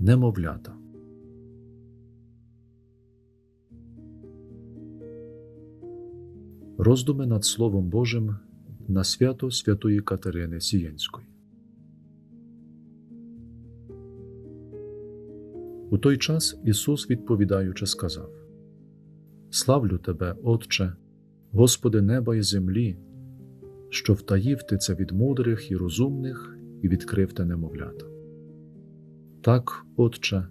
Немовлята. Роздуми над Словом Божим на свято Святої Катерини Сієнської. У той час Ісус, відповідаючи, сказав: Славлю Тебе, Отче, Господи неба і землі, що втаїв ти це від мудрих і розумних і відкрив те немовлята. Так, Отче,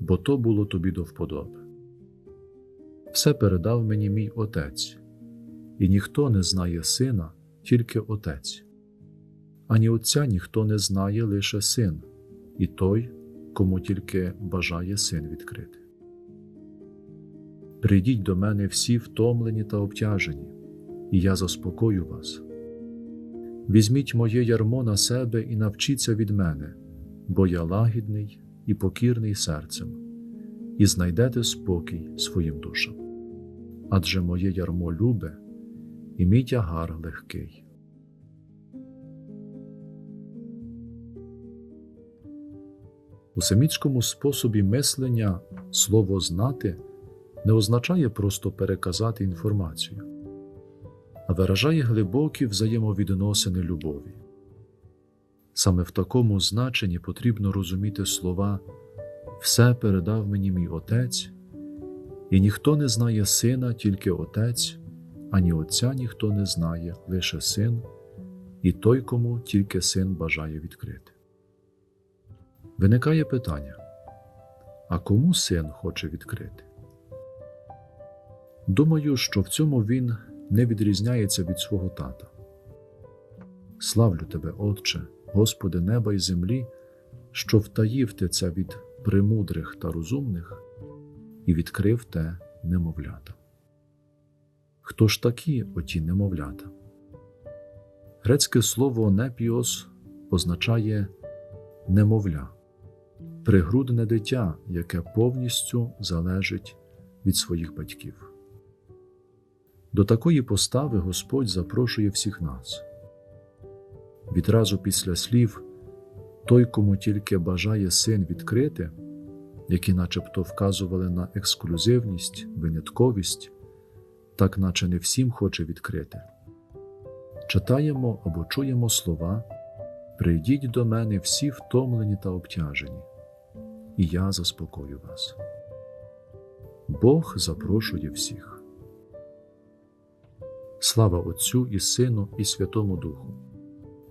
бо то було тобі до вподоби. Все передав мені мій Отець, і ніхто не знає сина, тільки Отець, ані Отця ніхто не знає лише син, і той, кому тільки бажає син відкрити. Прийдіть до мене всі втомлені та обтяжені, і я заспокою вас. Візьміть моє ярмо на себе і навчіться від мене, бо я лагідний і покірний серцем, і знайдете спокій своїм душам. Адже моє ярмо любе, і мій тягар легкий. У семітському способі мислення слово знати не означає просто переказати інформацію, а виражає глибокі взаємовідносини любові. Саме в такому значенні потрібно розуміти слова Все передав мені мій Отець, і ніхто не знає сина, тільки Отець, ані Отця ніхто не знає, лише син, і той, кому тільки син бажає відкрити. Виникає питання а кому син хоче відкрити? Думаю, що в цьому він не відрізняється від свого тата. Славлю тебе, Отче, Господи неба і землі, що втаїв ти це від премудрих та розумних і відкрив те немовлята. Хто ж такі оті немовлята? Грецьке слово непіос означає немовля, пригрудне дитя, яке повністю залежить від своїх батьків. До такої постави Господь запрошує всіх нас. Відразу після слів той, кому тільки бажає син відкрити, які начебто вказували на ексклюзивність, винятковість, так наче не всім хоче відкрити. Читаємо або чуємо слова Прийдіть до мене всі втомлені та обтяжені, і я заспокою вас. Бог запрошує всіх. Слава Отцю і Сину, і Святому Духу,